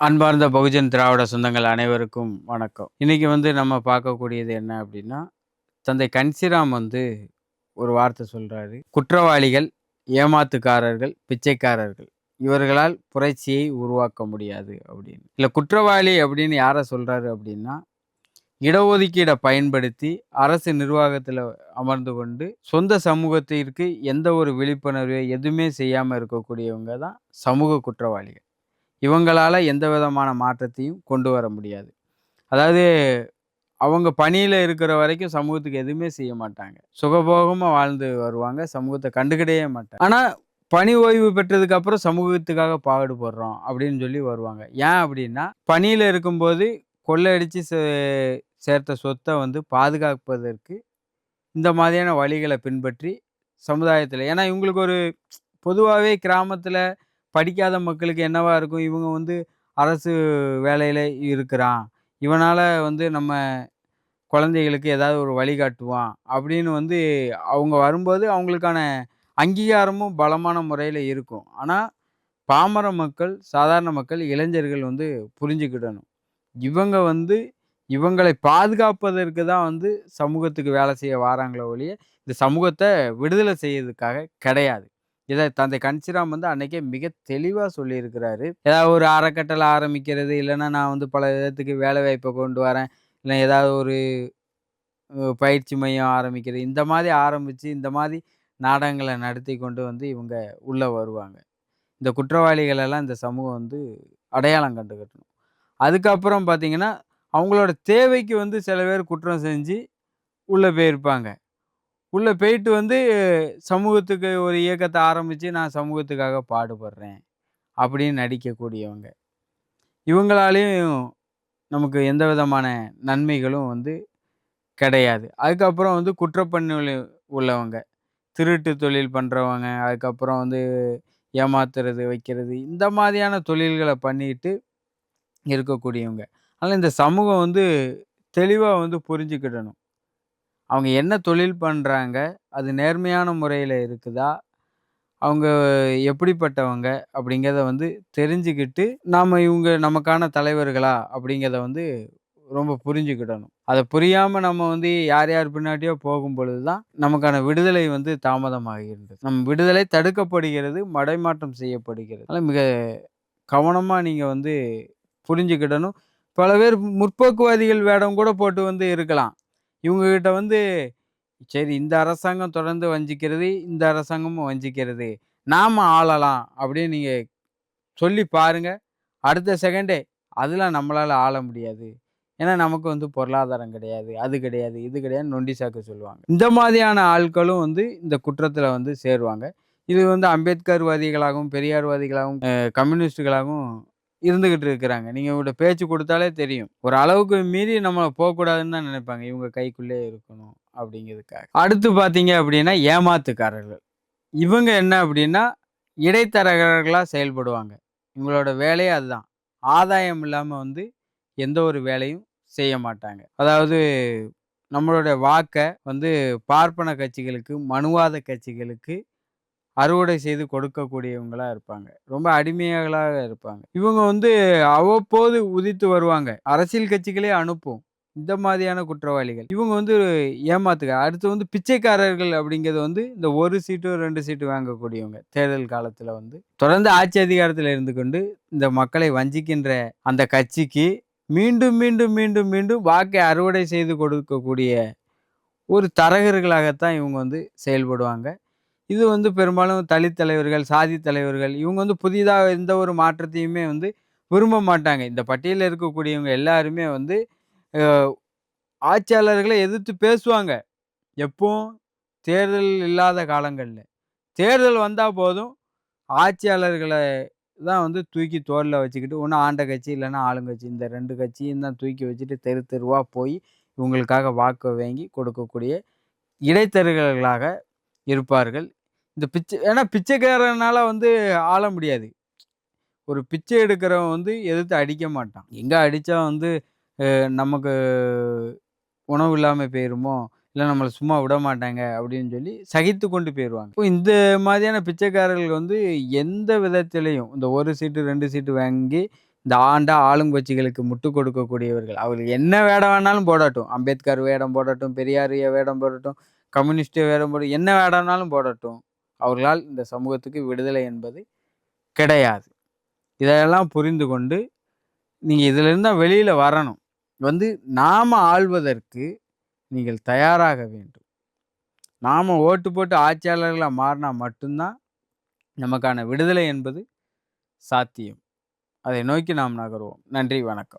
அன்பார்ந்த பகுஜன் திராவிட சொந்தங்கள் அனைவருக்கும் வணக்கம். இன்னைக்கு வந்து நம்ம பார்க்கக்கூடியது என்ன அப்படின்னா தந்தை கன்சிராம் வந்து ஒரு வார்த்தை சொல்றாரு. குற்றவாளிகள் ஏமாத்துக்காரர்கள் பிச்சைக்காரர்கள் இவர்களால் புரட்சியை உருவாக்க முடியாது அப்படின்னு. இல்லை குற்றவாளி அப்படின்னு யாரை சொல்கிறாரு அப்படின்னா இடஒதுக்கீடை பயன்படுத்தி அரசு நிர்வாகத்தில் அமர்ந்து கொண்டு சொந்த சமூகத்திற்கு எந்த ஒரு விழிப்புணர்வு எதுவுமே செய்யாமல் இருக்கக்கூடியவங்க தான் சமூக குற்றவாளிகள். இவங்களால் எந்த விதமான மாற்றத்தையும் கொண்டு வர முடியாது. அதாவது அவங்க பணியில் இருக்கிற வரைக்கும் சமூகத்துக்கு எதுவுமே செய்ய மாட்டாங்க. சுகபோகமாக வாழ்ந்து வருவாங்க சமூகத்தை கண்டுக்கிடவே மாட்டாங்க. ஆனால் பணி ஓய்வு பெற்றதுக்கு அப்புறம் சமூகத்துக்காக பாடுபடுறோம் அப்படின்னு சொல்லி வருவாங்க. ஏன் அப்படின்னா பணியில் இருக்கும்போது கொள்ளையடித்து சே சேர்த்த சொத்தை வந்து பாதுகாப்பதற்கு இந்த மாதிரியான வழிகளை பின்பற்றி சமுதாயத்தில் ஏன்னா இவங்களுக்கு ஒரு பொதுவாகவே கிராமத்தில் படிக்காத மக்களுக்கு என்னவா இருக்கும்? இவங்க வந்து அரசு வேலையில் இருக்கிறான். இவனால் வந்து நம்ம குழந்தைகளுக்கு ஏதாவது ஒரு வழிகாட்டுவான் அப்படின்னு வந்து அவங்க வரும்போது அவங்களுக்கான அங்கீகாரமும் பலமான முறையில் இருக்கும். ஆனால் பாமர மக்கள் சாதாரண மக்கள் இளைஞர்கள் வந்து புரிஞ்சுக்கிடணும். இவங்க வந்து இவங்களை பாதுகாப்பதற்கு தான் வந்து சமூகத்துக்கு வேலை செய்ய வராங்களோ ஒழிய இந்த சமூகத்தை விடுதலை செய்யறதுக்காக கிடையாது. இதை தந்தை கன்சிராம் வந்து அன்னைக்கே மிக தெளிவாக சொல்லியிருக்கிறாரு. ஏதாவது ஒரு அறக்கட்டளை ஆரம்பிக்கிறது இல்லைன்னா நான் வந்து பல விதத்துக்கு வேலை வாய்ப்பை கொண்டு வரேன். இல்லை ஏதாவது ஒரு பயிற்சி மையம் ஆரம்பிக்கிறது. இந்த மாதிரி ஆரம்பித்து இந்த மாதிரி நாடகங்களை நடத்தி கொண்டு வந்து இவங்க உள்ளே வருவாங்க. இந்த குற்றவாளிகளெல்லாம் இந்த சமூகம் வந்து அடையாளம் கண்டுகட்டணும். அதுக்கப்புறம் பார்த்தீங்கன்னா அவங்களோட தேவைக்கு வந்து சில பேர் குற்றம் செஞ்சு உள்ளே போயிருப்பாங்க. உள்ளே போயிட்டு வந்து சமூகத்துக்கு ஒரு இயக்கத்தை ஆரம்பித்து நான் சமூகத்துக்காக பாடுபடுறேன் அப்படின்னு நடிக்கக்கூடியவங்க. இவங்களாலேயும் நமக்கு எந்த விதமான நன்மைகளும் வந்து கிடையாது. அதுக்கப்புறம் வந்து குற்றப்பண்ணில் உள்ளவங்க. திருட்டு தொழில் பண்ணுறவங்க அதுக்கப்புறம் வந்து ஏமாத்துறது வைக்கிறது இந்த மாதிரியான தொழில்களை பண்ணிட்டு இருக்கக்கூடியவங்க. அதனால் இந்த சமூகம் வந்து தெளிவாக வந்து புரிஞ்சுக்கிடணும். அவங்க என்ன தொழில் பண்ணுறாங்க அது நேர்மையான முறையில் இருக்குதா? அவங்க எப்படிப்பட்டவங்க? அப்படிங்கிறத வந்து தெரிஞ்சுக்கிட்டு நாம் இவங்க நமக்கான தலைவர்களா? அப்படிங்கிறத வந்து ரொம்ப புரிஞ்சுக்கிடணும். அதை புரியாமல் நம்ம வந்து யார் யார் பின்னாடியோ போகும் பொழுது தான் நமக்கான விடுதலை வந்து தாமதமாகிறது. நம் விடுதலை தடுக்கப்படுகிறது மடைமாற்றம் செய்யப்படுகிறது. அதனால் மிக கவனமாக நீங்கள் வந்து புரிஞ்சுக்கிடணும். பல பேர் முற்போக்குவாதிகள் வேடம் கூட போட்டு வந்து இருக்கலாம். இவங்ககிட்ட வந்து சரி இந்த அரசாங்கம் தொடர்ந்து வஞ்சிக்கிறது இந்த அரசாங்கமும் வஞ்சிக்கிறது. நாம் ஆளலாம். அப்படின்னு நீங்கள் சொல்லி பாருங்கள் அடுத்த செகண்டே அதெல்லாம் நம்மளால் ஆள முடியாது. ஏன்னா நமக்கு வந்து பொருளாதாரம் கிடையாது அது கிடையாது இது கிடையாது நொண்டி சாக்கு சொல்லுவாங்க. இந்த மாதிரியான ஆட்களும் வந்து இந்த குற்றத்தில் வந்து சேருவாங்க. இது வந்து அம்பேத்கர்வாதிகளாகவும் பெரியார்வாதிகளாகவும் கம்யூனிஸ்டுகளாகவும் இருந்துகிட்டு இருக்கிறாங்க. நீங்கள் இவங்கள்ட்ட பேச்சு கொடுத்தாலே தெரியும். ஒரு அளவுக்கு மீறி நம்மளை போகக்கூடாதுன்னு தான் நினைப்பாங்க. இவங்க கைக்குள்ளே இருக்கணும் அப்படிங்கிறதுக்காக. அடுத்து பார்த்தீங்க அப்படின்னா ஏமாத்துக்காரர்கள். இவங்க என்ன அப்படின்னா இடைத்தரகர்களாக செயல்படுவாங்க. இவங்களோட வேலையே அதுதான். ஆதாயம் இல்லாமல் வந்து எந்த ஒரு வேலையும் செய்ய மாட்டாங்க. அதாவது நம்மளோட வாக்கை வந்து பார்ப்பன கட்சிகளுக்கு மனுவாத கட்சிகளுக்கு அறுவடை செய்து கொடுக்கக்கூடியவங்களா இருப்பாங்க. ரொம்ப அடிமையாகளாக இருப்பாங்க. இவங்க வந்து அவ்வப்போது உதித்து வருவாங்க. அரசியல் கட்சிகளே அனுப்பும். இந்த மாதிரியான குற்றவாளிகள். இவங்க வந்து ஏமாத்துக்க அடுத்து வந்து பிச்சைக்காரர்கள் அப்படிங்கிறது வந்து இந்த ஒரு சீட்டு ரெண்டு சீட்டு வாங்கக்கூடியவங்க. தேர்தல் காலத்தில் வந்து. தொடர்ந்து ஆட்சி அதிகாரத்தில் இருந்து கொண்டு இந்த மக்களை வஞ்சிக்கின்ற அந்த கட்சிக்கு மீண்டும் மீண்டும் மீண்டும் மீண்டும் வாக்கை அறுவடை செய்து கொடுக்கக்கூடிய ஒரு தரகர்களாகத்தான் இவங்க வந்து செயல்படுவாங்க. இது வந்து பெரும்பாலும் தலித் தலைவர்கள் சாதி தலைவர்கள் இவங்க வந்து புதிதாக எந்த ஒரு மாற்றத்தையுமே வந்து விரும்ப மாட்டாங்க. இந்த பட்டியலில் இருக்கக்கூடியவங்க எல்லாருமே வந்து ஆட்சியாளர்களை எதிர்த்து பேசுவாங்க. எப்பவும் தேர்தல் இல்லாத காலங்களில். தேர்தல் வந்தால் போதும் ஆட்சியாளர்களை தான் வந்து தூக்கி தோலில் வச்சுக்கிட்டு ஒன்று ஆண்ட கட்சி இல்லைன்னா ஆளுங்கட்சி இந்த ரெண்டு கட்சியும் தான் தூக்கி வச்சுட்டு தெரு தெருவாக போய் இவங்களுக்காக வாக்கு வாங்கி கொடுக்கக்கூடிய இடைத்தரகர்களாக இருப்பார்கள். இந்த பிச்சை ஏன்னா பிச்சைக்காரனால வந்து ஆள முடியாது. ஒரு பிச்சை எடுக்கிறவன் வந்து எதிர்த்து அடிக்க மாட்டான். எங்கே அடித்தா வந்து நமக்கு உணவு இல்லாமல் போயிருமோ? இல்லை நம்மளை சும்மா விட மாட்டாங்க அப்படின்னு சொல்லி சகித்து கொண்டு போயிடுவாங்க இப்போ இந்த மாதிரியான பிச்சைக்காரர்கள் வந்து எந்த விதத்திலையும் இந்த ஒரு சீட்டு ரெண்டு சீட்டு வாங்கி இந்த ஆண்டா ஆளுங்கட்சிகளுக்கு முட்டு கொடுக்கக்கூடியவர்கள் அவர்கள் என்ன வேடம் வேணாலும் போடட்டும். அம்பேத்கர் வேடம் போடட்டும் பெரியாரிய வேடம் போடட்டும் கம்யூனிஸ்ட் வேடம் போட என்ன வேடம்னாலும் போடட்டும். அவர்களால் இந்த சமூகத்துக்கு விடுதலை என்பது கிடையாது. இதையெல்லாம் புரிந்து கொண்டு நீங்கள் இதிலிருந்து தான் வெளியில் வரணும். வந்து நாம் ஆள்வதற்கு நீங்கள் தயாராக வேண்டும். நாம் ஓட்டு போட்டு ஆட்சியாளர்களாக மாறினா மட்டும்தான் நமக்கான விடுதலை என்பது சாத்தியம். அதை நோக்கி நாம் நகருவோம். நன்றி வணக்கம்.